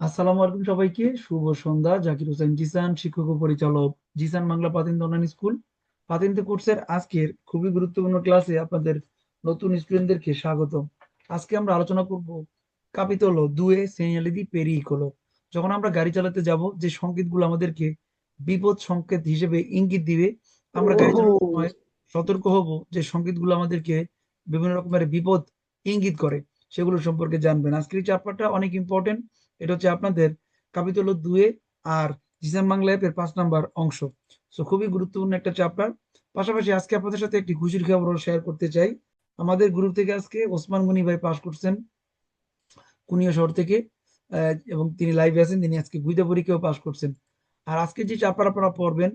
আসসালামু আলাইকুম সবাইকে। শুভ সন্ধ্যা। জাকির হোসেন জিসান শিক্ষক ও পরিচালক জিসান বাংলা পাতিন্দ অনলাইন স্কুল। পাতিনতে কোর্সের আজকের খুবই গুরুত্বপূর্ণ ক্লাসে আপনাদের নতুন স্টুডেন্টদেরকে স্বাগত আজকে আমরা আলোচনা করব কাপিতল দুয়ে সেনিয়ালিদি পেরিকলো। যখন আমরা গাড়ি চালাতে যাব যে সংকেতগুলো আমাদেরকে বিপদ সংকেত হিসেবে ইঙ্গিত দিবে আমরা গাড়ি চালানোর সময় সতর্ক হব যে সংকেতগুলো আমাদেরকে বিভিন্ন রকমের বিপদ ইঙ্গিত করে। সেগুলো সম্পর্কে জানবেন। আজকের এই চ্যাপ্টারটা অনেক ইম্পর্টেন্ট এটা হচ্ছে আপনাদের কাপিতল দুয়ে আর জিসান বাংলা অ্যাপের পাঁচ নাম্বার অংশ। সো খুবই গুরুত্বপূর্ণ একটা চ্যাপ্টার পাশাপাশি আজকে আপনাদের সাথে একটি খুশির খবর শেয়ার করতে চাই। আমাদের গ্রুপ থেকে আজকে ওসমান গনি ভাই পাশ করছেন কুনিয়া শহর থেকে এবং তিনি লাইভে আছেন, তিনি আজকে গুইদা পরীক্ষাও পাশ করছেন। আর আজকে যে চ্যাপ্টার আপনারা পড়বেন,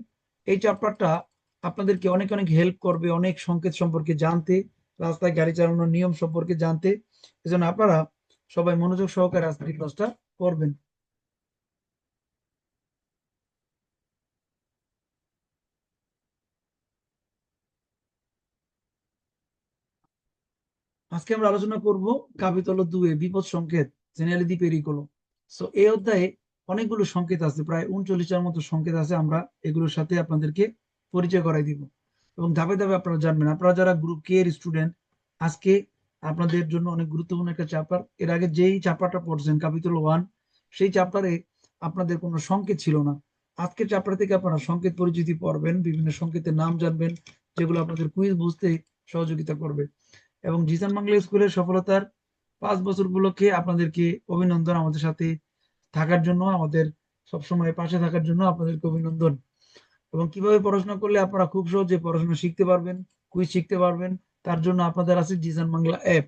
এই চ্যাপ্টারটা আপনাদেরকে অনেক অনেক হেল্প করবে, অনেক সংকেত সম্পর্কে জানতে, রাস্তায় গাড়ি চালানোর নিয়ম সম্পর্কে জানতে। এজন্য আপনারা সবাই মনোযোগ সহকারে আজকে ক্লাসটা করবেন। আজকে আমরা আলোচনা করব কাবিতল দুয়ে বিপদ সংকেত, জেনারেলি পেরিকলো সো এই অধ্যায়ে অনেকগুলো সংকেত আছে, প্রায় উনচল্লিশটার মতো সংকেত আছে, আমরা এগুলোর সাথে আপনাদেরকে পরিচয় করাই দিব। এবং ধাপে ধাপে আপনারা জানবেন, আপনারা যারা গ্রুপ কে এর স্টুডেন্ট, আজকে আপনাদের জন্য অনেক গুরুত্বপূর্ণ একটা চ্যাপ্টার এর আগে যেই চ্যাপ্টারটা পড়ছেন কাপিতল ওয়ান সেই চ্যাপ্টারে আপনাদের কোনো সংকেত ছিল না। আজকের চ্যাপ্টার থেকে আপনারা সংকেত পরিচিতি পড়বেন, বিভিন্ন সংকেতের নাম জানবেন, যেগুলো আপনাদের কুইজ বুঝতে সহযোগিতা করবে। এবং জিসান বাংলা স্কুলের সফলতার পাঁচ বছর উপলক্ষে আপনাদেরকে অভিনন্দন আমাদের সাথে থাকার জন্য, আমাদের সবসময় পাশে থাকার জন্য আপনাদেরকে অভিনন্দন। এবং কীভাবে পড়াশোনা করলে আপনারা খুব সহজে পড়াশোনা শিখতে পারবেন কুইজ শিখতে পারবেন তার জন্য আপনাদের আছে জিসান বাংলা অ্যাপ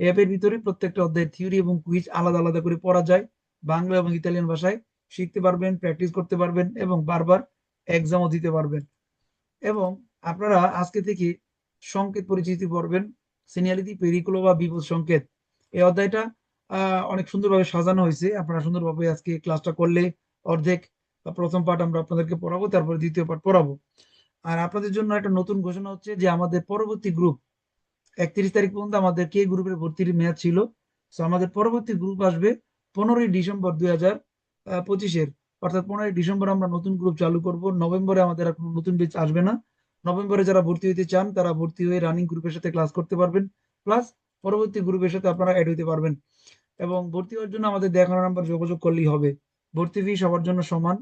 অ্যাপের ভিতরে প্রত্যেকটা অধ্যায়ের থিওরি এবং কুইজ আলাদা আলাদা করে পড়া যায়। বাংলা এবং ইতালিয়ান ভাষায় শিখতে পারবেন প্র্যাকটিস করতে পারবেন এবং বারবার এক্সামও দিতে পারবেন। এবং আপনারা আজকে থেকে সংকেত পরিচিতি পড়বেন সিনিয়ারিটি পেরিকুলো বা বিপদ সংকেত। এই অধ্যায়টা অনেক সুন্দরভাবে সাজানো হয়েছে। আপনারা সুন্দরভাবে আজকে ক্লাসটা করলে অর্ধেক প্রথম পার্ট আমরা আপনাদেরকে পড়াবো, তারপরে দ্বিতীয় পার্ট পড়াবো। আর আপনাদের জন্য একটা নতুন ঘোষণা হচ্ছে যে আমাদের পরবর্তী গ্রুপ একত্রিশ তারিখ পর্যন্ত আমাদের কে গ্রুপের ভর্তির মেয়াদ ছিল। তো আমাদের পরবর্তী গ্রুপ আসবে পনেরোই ডিসেম্বর দুই হাজার পঁচিশের। অর্থাৎ পনেরোই ডিসেম্বর আমরা নতুন গ্রুপ চালু করব। নভেম্বরে আমাদের এখন নতুন বেচ আসবে না। নভেম্বরে যারা ভর্তি হইতে চান, তারা ভর্তি হয়ে রানিং গ্রুপের সাথে ক্লাস করতে পারবেন। প্লাস পরবর্তী গ্রুপের সাথে আপনারা অ্যাড হইতে পারবেন। এবং ভর্তি হওয়ার জন্য আমাদের দেখানো নাম্বার যোগাযোগ করলেই হবে। ভর্তি ফি সবার জন্য সমান।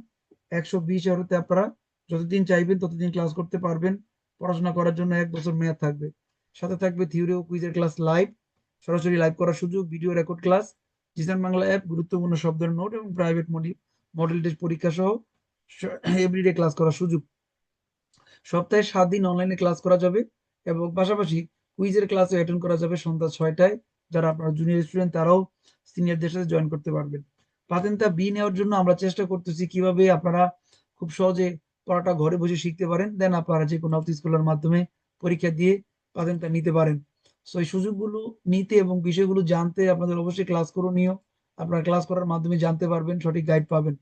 একশো বিশ আপনারা যতদিন চাইবেন, ততদিন ক্লাস করতে পারবেন। পড়াশোনা করার জন্য এক বছর মেয়াদ থাকবে। সাথে থাকবে থিওরি ও কুইজের ক্লাস লাইভ সরাসরি লাইভ করার সুযোগ video record class Jisan Bangla app গুরুত্বপূর্ণ শব্দের নোট এবং প্রাইভেট মডেল টেস্ট পরীক্ষা সহ এভরিডে ক্লাস করার সুযোগ। সপ্তাহে সাত দিন অনলাইনে ক্লাস করা যাবে এবং পাশাপাশি কুইজের ক্লাসে অ্যাটেন্ড করা যাবে সন্ধ্যা ছয়টায়। যারা আপনার জুনিয়র স্টুডেন্ট তারাও সিনিয়রদের সাথে জয়েন করতে পারবেন। পাতেনটা বি নেওয়ার জন্য আমরা চেষ্টা করতেছি কীভাবে আপনারা খুব সহজে পড়াটা ঘরে বসে শিখতে পারেন। দেন আপনারা যে কোনো স্কুলের মাধ্যমে পরীক্ষা দিয়ে পাতেনটা নিতে পারেন। সো এই সুযোগগুলো নিতে এবং বিষয়গুলো জানতে আপনাদের অবশ্যই ক্লাস করণীয় আপনারা ক্লাস করার মাধ্যমে জানতে পারবেন, সঠিক গাইড পাবেন।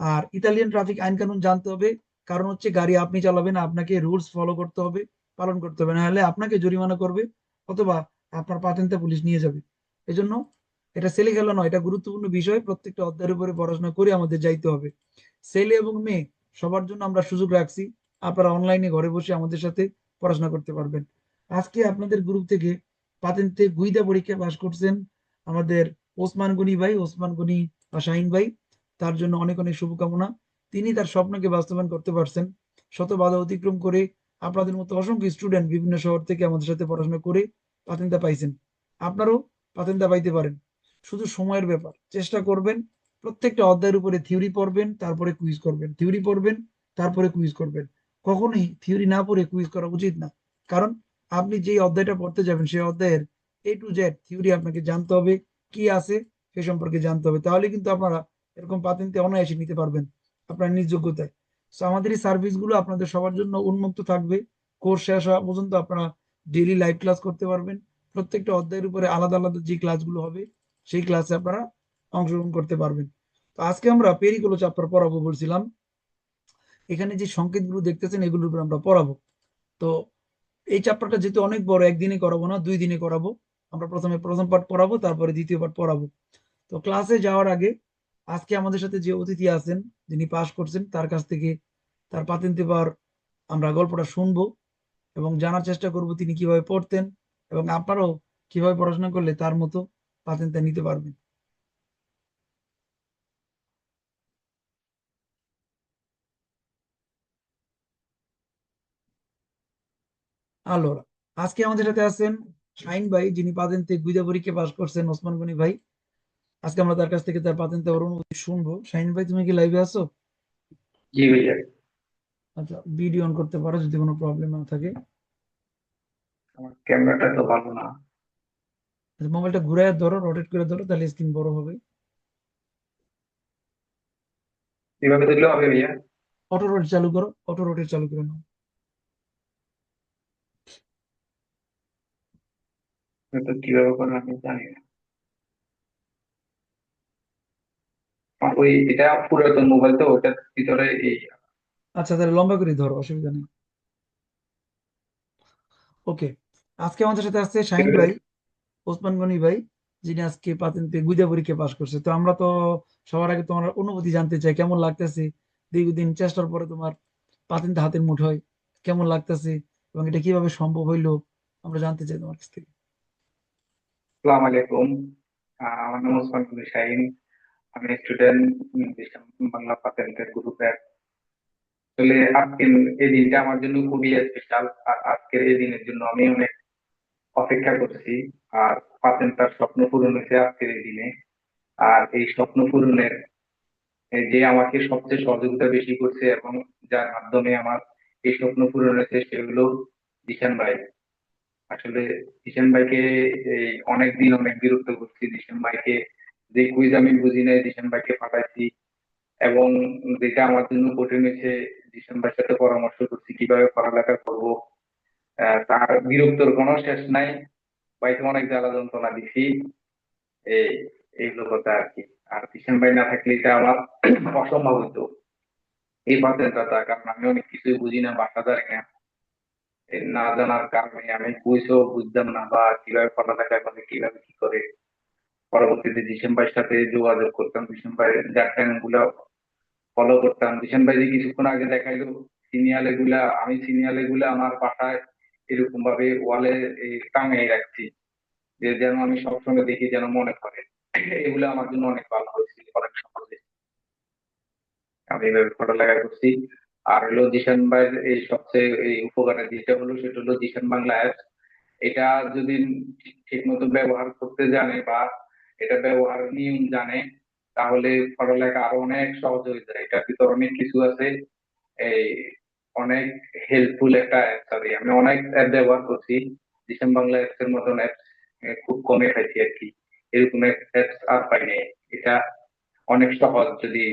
আর ইতালিয়ান ট্রাফিক আইন কানুন জানতে হবে। কারণ হচ্ছে গাড়ি আপনি চালাবেন, আপনাকে রুলস ফলো করতে হবে, পালন করতে হবে। নাহলে আপনাকে জরিমানা করবে অথবা আপনার পাতেন্তে পুলিশ নিয়ে যাবে। এজন্য এটা ছেলে খেলা নয়, এটা গুরুত্বপূর্ণ বিষয়। প্রত্যেকটা অধ্যায়ের উপরে পড়াশোনা করে আমাদের যাইতে হবে। ছেলে এবং মেয়ে, সবার জন্য আমরা সুযোগ রাখছি। আপনারা অনলাইনে ঘরে বসে আমাদের সাথে পড়াশোনা করতে পারবেন। আজকে আপনাদের গ্রুপ থেকে পাতেন্তে গুইদা পরীক্ষা পাশ করছেন আমাদের ওসমান গনি ভাই, ওসমান গনি বা শাহিন ভাই। তার জন্য অনেক অনেক শুভকামনা। তিনি তার স্বপ্নকে বাস্তবায়ন করতে পারছেন। শত বাধা অতিক্রম করে আপনাদের মতো অসংখ্য স্টুডেন্ট বিভিন্ন শহর থেকে আমাদের সাথে পড়াশোনা করে পাতেন্দা পাইছেন। আপনারও পাতেন্দা পাইতে পারেন। শুধু সময়ের ব্যাপার। চেষ্টা করবেন। প্রত্যেকটা অধ্যায়ের উপরে থিওরি পড়বেন, তারপরে কুইজ করবেন। থিওরি পড়বেন, তারপরে কুইজ করবেন। কখনোই থিওরি না পড়ে কুইজ করা উচিত না। কারণ আপনি যে অধ্যায়টা পড়তে যাবেন, সেই অধ্যায়ের এ টু জেড থিওরি আপনাকে জানতে হবে, কি আছে সে সম্পর্কে জানতে হবে। তাহলে কিন্তু আপনারা এরকম পাতেন্তে অনায়াসে নিতে পারবেন আপনার নিজ যোগ্যতায়। তো আমাদের এই সার্ভিসগুলো আপনাদের সবার জন্য উন্মুক্ত থাকবে। কোর্স শেষ হওয়া পর্যন্ত আপনারা ডেইলি লাইভ ক্লাস করতে পারবেন। প্রত্যেকটা অধ্যায়ের উপরে আলাদা আলাদা যে ক্লাসগুলো হবে, সেই ক্লাসে আপনারা অংশগ্রহণ করতে পারবেন। তো আজকে আমরা পেরিগুলো চ্যাপ্টার পড়াবো বলছিলাম। এখানে যে সংকেতগুলো দেখতেছেন, এগুলোর উপর আমরা পড়াবো। তো এই চ্যাপ্টারটা যেহেতু অনেক বড়, একদিনে করাবো না, দুই দিনে করাবো। আমরা প্রথমে প্রথম পার্ট পড়াবো, তারপরে দ্বিতীয় পার্ট পড়াবো। তো ক্লাসে যাওয়ার আগে আজকে আমাদের সাথে যে অতিথি আছেন, যিনি পাশ করছেন, তার কাছ থেকে তার পাতেন্তে পাওয়ার আমরা গল্পটা শুনব এবং জানার চেষ্টা করব তিনি কীভাবে পড়তেন এবং আপনারাও কীভাবে পড়াশোনা করলে তার মতো পাতেন্তে নিতে পারবেন। আলোরা। আজকে আমাদের সাথে আছেন শাহিন ভাই যিনি পাতেন্তে গুইদা পরীক্ষা পাশ করছেন ওসমান গনি ভাই। আজকে আমরা তার কাছ থেকে তার পাতেন্তে ওর অনুভূতি শুনব। শাহিন ভাই তুমি কি লাইভে আছো? জি ভাইয়া। আচ্ছা ভিডিও অন করতে পারো যদি কোনো প্রবলেম না থাকে। আমার ক্যামেরাটা তো ভালো না। আচ্ছা, মোবাইলটা ঘুরে ধরো রোটেট করে ধরো তাহলে স্ক্রিন বড় হবে। এভাবে দিলেও হবে ভাইয়া। অটো রোটেট চালু করো অটো রোটেট চালু করে নাও। তো কীভাবে করে আমি জানি না। ওই এটা পুরাতন মোবাইল তো ওটার ভিতরে এই আচ্ছা তাহলে লম্বা করে ধরো, অসুবিধা নেই। ওকে, আজকে আমাদের সাথে আসছে শাহিন ভাই, ওসমান গনি ভাই, যিনি আজকে পাতেন্তে গুইদা পরীক্ষা পাশ করছে। তো আমরা তো সবার আগে তোমার অনুভূতি জানতে চাই, কেমন লাগতেছে? দীর্ঘদিন চেষ্টার পরে তোমার পাতেন্তে হাতের মুঠোয় কেমন লাগতেছে এবং এটা কীভাবে সম্ভব হইল, আমরা জানতে চাই তোমার কাছ থেকে। আসসালামু আলাইকুম। আমার নাম ওসমান শাহিন। আমি স্টুডেন্ট বাংলা পাতেন্টের গ্রুপের আসলে আজকের এই দিনটা আমার জন্য খুবই স্পেশাল আর আজকের এই দিনের জন্য আমি অনেক অপেক্ষা করছি। আর পাতেন্ট তার স্বপ্ন পূরণ হয়েছে আজকের এই দিনে। আর এই স্বপ্ন পূরণের যে আমাকে সবচেয়ে সহযোগিতা বেশি করছে এবং যার মাধ্যমে আমার এই স্বপ্ন পূরণ হয়েছে সেগুলো জিশান ভাই। আসলে জিশান ভাইকে এই অনেক বিরক্ত করছি। জিশান ভাইকে যে কুইজ আমি বুঝি নাই জিশান ভাইকে পাঠাইছি। এবং যেটা আমার জন্য কঠিন হয়েছে জিশান ভাইয়ের সাথে পরামর্শ করছি, কীভাবে পড়ালেখা করব। তার বিরক্তর কোনো শেষ নাই। ভাইকে অনেক জ্বালা যন্ত্রণা দিছি। এই এইগুলো কথা আর কি। আর কিষান ভাই না থাকলে এটা আমার অসম্ভব হতো এই পাতেন্টটা কারণ আমি অনেক কিছুই বুঝি না, বাসা জানি না। না জানার কারণে আমি কুইজও বুঝতাম না বা কীভাবে পড়ালেখা করে কীভাবে কি করে। পরবর্তীতে জিশান ভাইয়ের সাথে যোগাযোগ করতাম জিশান ভাইয়ের গাইডলাইনগুলো ফলো করতাম। জিশান ভাই যে কিছুক্ষণ আগে দেখাইলো সিনিয়ালগুলা, আমি সিনিয়াল এগুলা আমার বাসায় এরকম ভাবে ওয়ালে টাঙিয়ে রাখছি, যে যেন আমি সবসময় দেখি যেন মনে পড়ে। এগুলো আমার জন্য অনেক ভালো হয়েছিল অনেক সহজে আমি এভাবে পড়ালেখা করছি। আর হলো জিশান ভাইয়ের এই সবচেয়ে এই উপকারের দিকটা হলো সেটা হলো জিশান বাংলা অ্যাপ এটা যদি ঠিক মতো ব্যবহার করতে জানে বা এটা ব্যবহার নিয়ম জানে, তাহলে পড়ালেখা আরও অনেক সহজ হয়ে যায়। এটার ভিতর অনেক কিছু আছে। এই অনেক হেল্পফুল একটা অ্যাপ সরি আমি অনেক অ্যাপ ব্যবহার করছি। জিশান বাংলা অ্যাপস এর মতন অ্যাপ খুব কমে পাইছি আর কি। এরকম অ্যাপস আর পাইনি। এটা অনেক সহজ যদি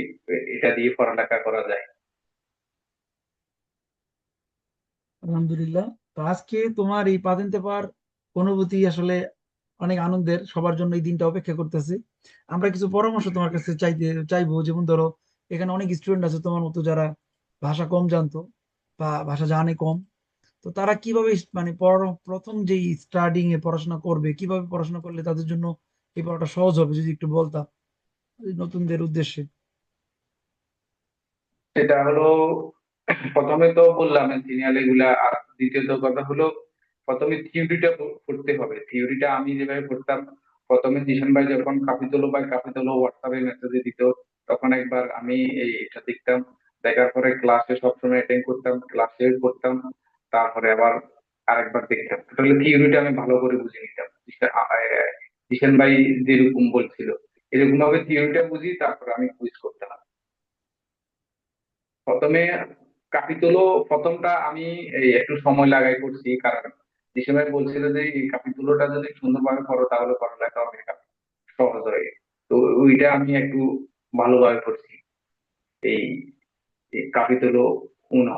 এটা দিয়ে পড়ালেখা করা যায়। আলহামদুলিল্লাহ। তো আজকে তোমার এই পাতেন্তে পাওয়ার অনুভূতি আসলে অনেক আনন্দের, সবার জন্য এই দিনটা অপেক্ষা করতেছে। আমরা কিছু পরামর্শ তোমার কাছে চাইতে, চাইব, যেমন ধরো, এখানে অনেক স্টুডেন্ট আছে তোমার মতো যারা ভাষা কম জানতো বা ভাষা জানে কম। তো তারা কীভাবে মানে প্রথম যে স্টার্টিং এ পড়াশোনা করবে, কীভাবে পড়াশোনা করলে তাদের জন্য এই পড়াটা সহজ হবে, যদি একটু বলতাম নতুনদের উদ্দেশ্যে? সেটা হলো প্রথমে তো বললাম সিনিয়র এগুলা, আর দ্বিতীয়ত কথা হলো, প্রথমে থিওরিটা পড়তে হবে। থিওরিটা আমি যেভাবে পড়তাম, প্রথমে জিশান ভাই যখন কাপিতলো ভাই কাপিতলো হোয়াটসঅ্যাপে মেসেজে দিত, তখন একবার আমি এই এটা দেখতাম। দেখার পরে ক্লাসে সবসময় অ্যাটেন্ড করতাম ক্লাসে করতাম তারপরে আবার আরেকবার দেখতাম। তাহলে থিওরিটা আমি ভালো করে বুঝে নিতাম। জিশান ভাই যেরকম বলছিল এরকম ভাবে থিওরিটা বুঝি, তারপরে আমি কুইজ করতাম। প্রথমে কাপিতলো প্রথমটা আমি একটু সময় লাগাই করছি, কারণ ডিসেম্বর বলছিল যে কাপিতলোটা যদি সুন্দরভাবে করো তাহলে পড়ালেখা অনেক সহজ হয় তো ওইটা আমি একটু ভালোভাবে করছি এই কাপিতলো উনো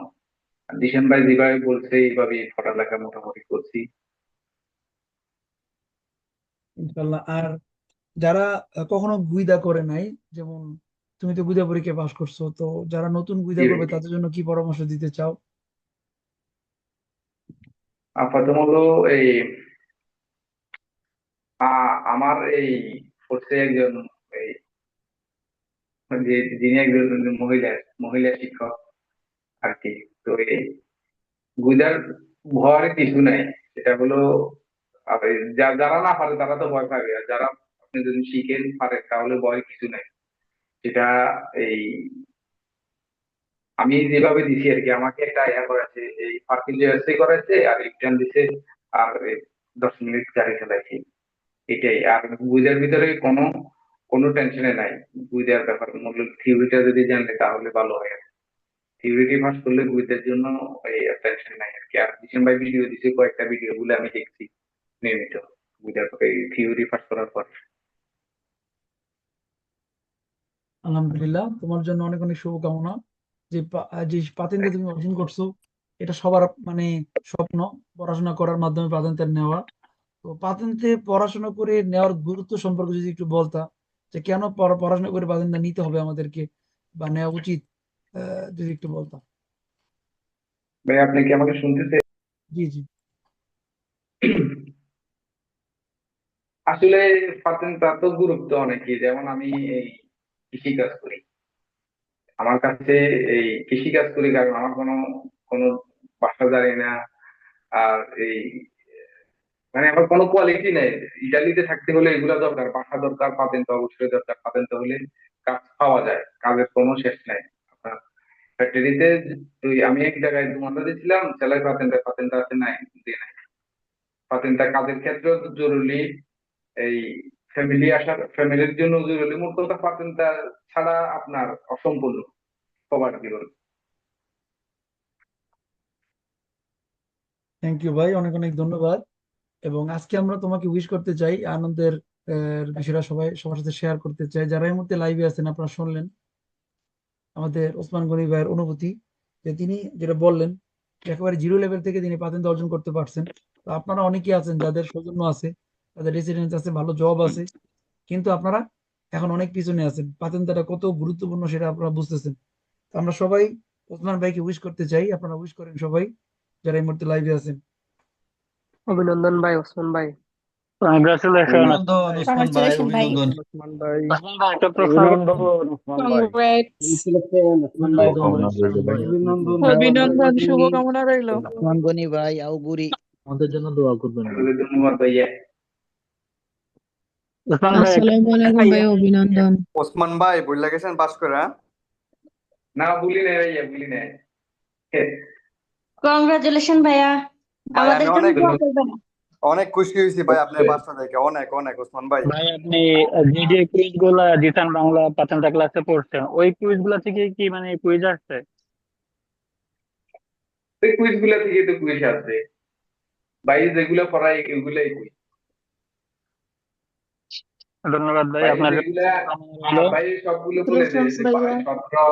ডিসেম্বর যেভাবে বলছে এইভাবে পড়ালেখা মোটামুটি করছি। ইনশাল্লাহ। আর যারা কখনো গুইদা করে নাই, যেমন তুমি তো গুইদা পরীক্ষা পাস করছ তো যারা নতুন গুইদা জি। করবে তাদের জন্য কি পরামর্শ দিতে চাও হলো এই আমার এই কোর্সে একজন এই যিনি একজন মহিলা মহিলা শিক্ষক আর কি তো এই গুইদার ভয়ের কিছু নাই সেটা হলো আর যারা না পারে তারা তো ভয় পাবে আর যারা আপনি যদি শিখেন পারে তাহলে ভয় কিছু নাই সেটা এই, আমি যেভাবে দিছি আর কি, আমাকে একটা ইয়া করেছে, এই পার্কিং করেছে আর রিটার্ন দিছে আর দশ মিনিট গাড়ি চালাইছি। এটাই, আর বুঝার ভিতরে কোনো কোনো টেনশনে নাই। বুঝার ব্যাপার, মূল থিওরিটা যদি জানলে তাহলে ভালো হয় থিওরিটি পাস করলে বুঝার জন্য এই টেনশন নাই আর কি। আর জিসেন ভাই ভিডিও দিছে, কয়েকটা ভিডিও গুলো আমি দেখছি। নিয়মিত, বুঝার এই থিওরি পাস করার পর। আলহামদুলিল্লাহ তোমার জন্য অনেক অনেক শুভকামনা। যে যে পাতেন্টে তুমি অর্জন করছ এটা সবার মানে স্বপ্ন পড়াশোনা করার মাধ্যমে পাতেন্টের নেওয়া। তো পাতেন্টে পড়াশোনা করে নেওয়ার গুরুত্ব সম্পর্কে যদি একটু বলতা যে কেন পড়াশোনা করে পাতেন্টটা নিতে হবে আমাদেরকে বা নেওয়া উচিত যদি একটু বলতা। ভাই আপনি কি আমাকে শুনতেছে জি জি। আসলে তো গুরুত্ব অনেকই। যেমন আমি এই কৃষি কাজ করি। আমার কাছে এই কৃষি কাজ করি কারণ আমার কোনো কোনো বাসা জানি না। আর এই মানে আমার কোনো কোয়ালিটি নাই। ইটালিতে থাকতে হলে এগুলা দরকার। বাসা দরকার পাতেন্ট অবশ্যই দরকার। পাতেন্ট হলে কাজ পাওয়া যায়। কাজের কোনো শেষ নাই। আপনার ফ্যাক্টরিতে আমি এক জায়গায় দুমানটা দিয়েছিলাম, সেলাই পাতেন্টের পাতেন্ট আছে নাই, দিয়ে নাই। পাতেন্টটা কাজের ক্ষেত্রেও জরুরি। এই ফ্যামিলি আসার ফ্যামিলির জন্য জরুরি মোট কথা পাতেন্টটা ছাড়া আপনার অসম্পূর্ণ। সবার জীবন। থ্যাংক ইউ ভাই। অনেক অনেক ধন্যবাদ। এবং আজকে আমরা তোমাকে উইশ করতে চাই, আনন্দের বিষয়টা সবাই, সবার সাথে শেয়ার করতে চাই। যারা এই মুহূর্তে লাইভে আছেন, আপনারা শুনলেন আমাদের ওসমান গনি ভাইয়ের অনুভূতি। যে তিনি যেটা বললেন, একেবারে জিরো লেভেল থেকে তিনি পাতেন্ট অর্জন করতে পারছেন। আপনারা অনেকেই আছেন যাদের সৌজন্য আছে। তাদের রেসিডেন্স আছে ভালো জব আছে। কিন্তু আপনারা এখন অনেক পিছনে আছেন। পাতেন্টটা কত গুরুত্বপূর্ণ সেটা আপনারা বুঝতেছেন। তো আমরা সবাই ওসমান ভাইকে উইশ করতে চাই। আপনারা উইশ করেন সবাই যারা এই মুহূর্তে লাইভে আছেন। অভিনন্দন ভাই ওসমান ভাই। অভিনন্দন শুভকামনা রইল। ভাই আউগুরি আমাদের জন্য দোয়া করবেন। ধন্যবাদ ভাইয়া। আসসালামু আলাইকুম ভাই অভিনন্দন। ওসমান ভাই বললা গেছেন পাস করে? না ভুলি নাই ভাইয়া ভুলি নাই। কংগ্রাচুলেশন ভাইয়া। ভাই, আমাদের জন্য অনেক দোয়া করবেন অনেক খুশি হয়েছি ভাই আপনার দেখে অনেক অনেক ওসমান ভাই। ভাই আপনি যে কুইজগুলা জিসান বাংলা পাতেন্টা ক্লাসে পড়ছেন। ওই কুইজগুলা থেকে কি মানে কুইজ আসছে? এই কুইজগুলা থেকে তো কুইজ আসবে ভাই যেগুলা পড়াই এগুলাই কুইজ ধন্যবাদ ভাই ভাই আপনার ভাই সবগুলো বলে দেয় সতেরো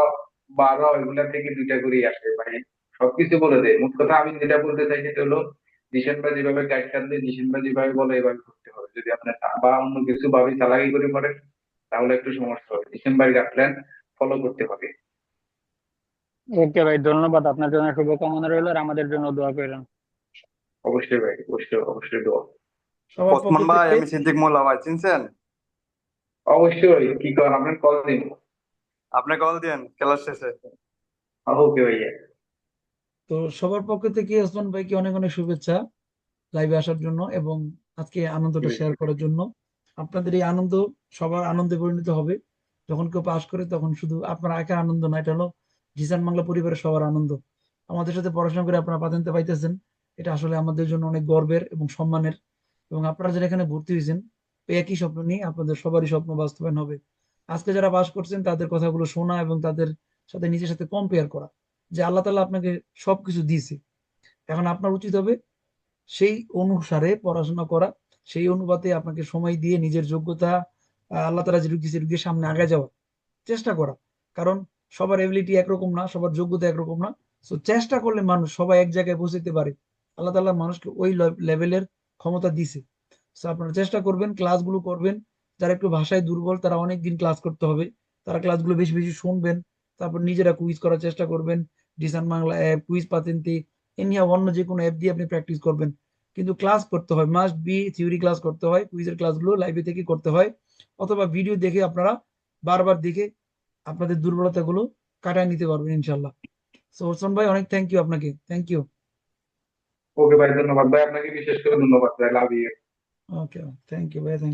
বারো এগুলা থেকে দুইটা করেই আসে ভাই। সবকিছু বলে দেয় মোট কথা আমি যেটা বলতে চাই সেটা হলো ডিসেম্বর যেভাবে গাইড কাটলে ডিসেম্বর যেভাবে বলে এভাবে করতে হবে। যদি আপনার বা অন্য কিছু ভাবে চালাকি করে করেন তাহলে একটু সমস্যা হবে। ডিসেম্বর গাইডলাইন ফলো করতে হবে। ওকে ভাই ধন্যবাদ। আপনার জন্য শুভকামনা রইল আর আমাদের জন্য দোয়া করেন অবশ্যই ভাই অবশ্যই অবশ্যই দোয়া। ওসমান ভাই আমি সিদ্দিক মোল্লা ভাই চিনছেন? অবশ্যই কি কর আপনার কল দিন। আপনি কল দিয়েন ক্লাস শেষে। ওকে ভাইয়া। তো সবার পক্ষ থেকে ওসমান ভাইকে অনেক অনেক শুভেচ্ছা লাইভে আসার জন্য এবং আজকে আনন্দটা শেয়ার করার জন্য। আপনাদের এই আনন্দ সবার আনন্দে পরিণত হবে। যখন কেউ পাশ করে তখন শুধু আপনার একা আনন্দ না এটা হলো জিসান বাংলা পরিবারের সবার আনন্দ। আমাদের সাথে পড়াশোনা করে আপনারা পাতেন্তে পাইতেছেন। এটা আসলে আমাদের জন্য অনেক গর্বের এবং সম্মানের। এবং আপনারা যারা এখানে ভর্তি হয়েছেন একই স্বপ্ন নিয়ে আপনাদের সবারই স্বপ্ন বাস্তবায়ন হবে। আজকে যারা পাশ করছেন, তাদের কথাগুলো শোনা এবং তাদের সাথে নিজের সাথে কম্পেয়ার করা যে আল্লাহ তাআলা আপনাকে সবকিছু দিয়েছে। এখন আপনার উচিত হবে সেই অনুসারে পড়াশোনা করা, সেই অনুপাতে আপনাকে সময় দিয়ে নিজের যোগ্যতা আল্লাহ তালা যেটুকু দিয়েছে এটুকু সামনে আগে যাওয়া চেষ্টা করা। কারণ সবার এবিলিটি একরকম না, সবার যোগ্যতা একরকম না। সো চেষ্টা করলে মানুষ সবাই এক জায়গায় পৌঁছতে পারে। আল্লাহ তাআলা মানুষকে ওই লেভেলের ক্ষমতা দিছে সো আপনারা চেষ্টা করবেন ক্লাসগুলো করবেন। যারা একটু ভাষায় দুর্বল, তারা অনেক দিন ক্লাস করতে হবে। তারা ক্লাসগুলো বেশি বেশি শুনবেন। তারপর নিজেরা কুইজ করার চেষ্টা করবেন। ডিসান বাংলা অ্যাপ কুইজ পাতেন্তে। এনিয়া অন্য যে কোনো অ্যাপ দিয়ে আপনি প্র্যাকটিস করবেন। কিন্তু ক্লাস করতে হয়। মাস্ট বি থিওরি ক্লাস করতে হয়। কুইজের ক্লাসগুলো লাইভে থেকে করতে হয়। অথবা ভিডিও দেখে আপনারা বারবার দেখে আপনাদের দুর্বলতাগুলো কাটায় নিতে পারবেন ইনশাল্লাহ সো ওসমান ভাই, অনেক থ্যাংক ইউ আপনাকে। থ্যাংক ইউ ওকে ভাই, ধন্যবাদ। ভাই, আপনাকে বিশেষ করে ধন্যবাদ। ভাই love you okay thank you ভাই থ্যাংক